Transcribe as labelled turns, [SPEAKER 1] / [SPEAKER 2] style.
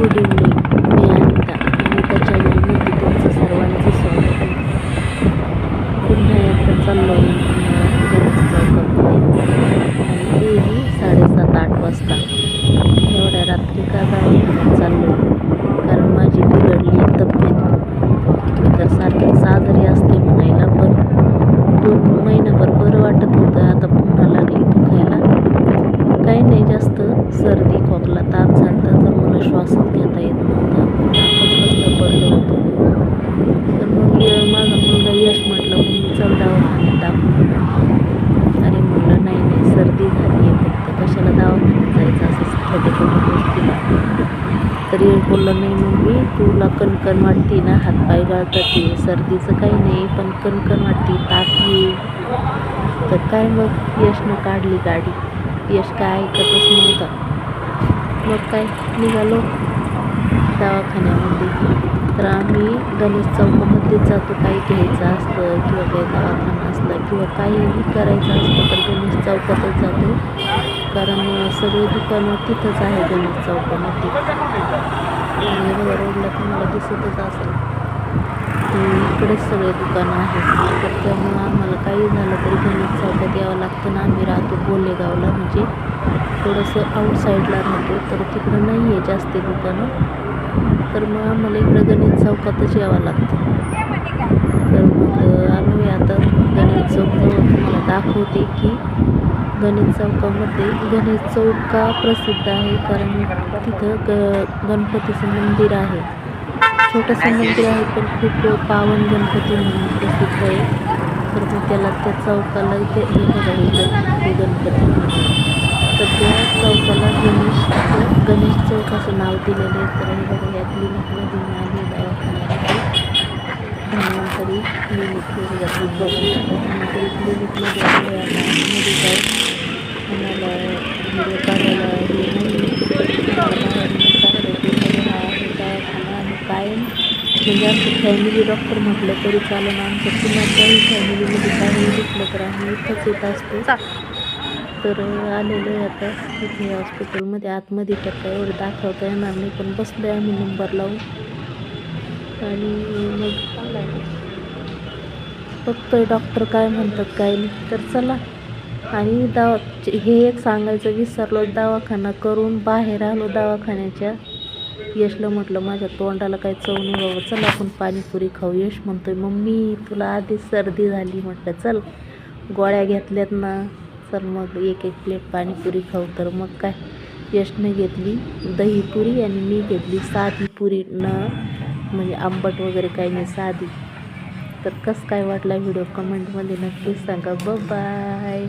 [SPEAKER 1] Good evening मी अनिता अनिता चॅनलमध्ये तुमचं सर्वांचं स्वागत पुन्हा एकदा चाललो गणेश चौकामध्ये आणि तेही साडेसात आठ वाजता. एवढ्या रात्री का गाडी चाललो? कारण माझी बिघडली तब्येत. मी तर सारखीच आजारी असते म्हणायला पण दोन महिनाभर बरं वाटत होतं. आता पुन्हा लागली दुखायला. काही नाही जास्त सर्दी खोकला ताप झाला तर मला श्वासच घेता येत नव्हता नाकच बंद पडलं होतं तर मग य- माझा मुलगा यश म्हटलं मग चल दवाखान्यात दाखवू आणि म्हणलं नाही नाही सर्दी झाली आहे फक्त कशाला दवाखान्यात जायचं असं छोट्या छोट्या गोष्टीला तरी बोललं नाही मग मी तुला कणकण वाटते ना? हातपाय गळतात. ते सर्दीचं काही नाही पण कणकण वाटते. ताप येईल. तर काय मग? यशनं काढली गाडी. यश काय ऐकतच नव्हता. मग काय? निघालो दवाखान्यामध्ये. तर आम्ही गणेश चौकामध्ये जातो. काही घ्यायचं असतं किंवा काही दवाखाना किंवा काहीही करायचं असलं तर गणेश चौकातच जातो. कारण सगळे दुकानं तिथंच आहे गणेश चौकामध्ये. आणि रोडला तुम्हाला दिसतच असेल. इकडेच सगळे दुकानं आहेत. तर त्यामुळं आम्हाला काही झालं तरी गणेश चौकात यावं लागतं ना आम्ही राहतो बोलेगावला. म्हणजे थोडंसं आउटसाईडला राहतो तर तिकडं नाही आहे जास्त दुकानं. तर मग आम्हाला इकडं गणेश चौकातच यावं लागतं. तर मग आलो आहे आता दाखवते की गणेश चौकामध्ये गणेश चौक का प्रसिद्ध आहे? कारण तिथं ग गणपतीचं मंदिर आहे. छोटंसं मंदिर आहे पण खूप पावन गणपती म्हणून प्रसिद्ध आहे. तर मी त्याला त्या चौकाला इथे हे गणपती गणपती. तर त्या चौकाला गणेश गणेश चौकाचं नाव दिलेलं आहे. तर हे बघा या क्लिनिकमध्ये मी आली दवाखान्यामध्ये धन्वंतरी क्लिनिक क्लिनिकमध्ये आतमध्ये व्हिडिओ काढायला हे नाही आहे कायम म्हणजे आमचं फॅमिली डॉक्टर म्हटलं तरी चालेल आमच्या कुणाच्याही फॅमिलीमध्ये काही घेतलं तर आम्ही इथंच येत असतो तर आलेलो आहे आता इथे हॉस्पिटलमध्ये आतमध्ये तर काय एवढं दाखवता येणार नाही पण बसलो आहे आम्ही नंबर लावून आणि मग बघतोय डॉक्टर काय म्हणतात काय नाही. तर चला. आणि दवा हे एक सांगायचं विसरलो दवाखाना करून बाहेर आलो दवाखान्याच्या. यशला म्हटलं माझ्या तोंडाला काही चव नाही बाबा. चल आपण पाणीपुरी खाऊ. यश म्हणतोय मम्मी तुला आधीच सर्दी झाली. म्हटलं चल गोळ्या घेतल्यात ना. चल मग एक एक प्लेट पाणीपुरी खाऊ. तर मग काय? यशने घेतली दहीपुरी आणि मी घेतली साधी पुरी न. म्हणजे आंबट वगैरे काही नाही साधी. तर कसं काय वाटला व्हिडिओ कमेंटमध्ये नक्कीच सांगा. ब बाय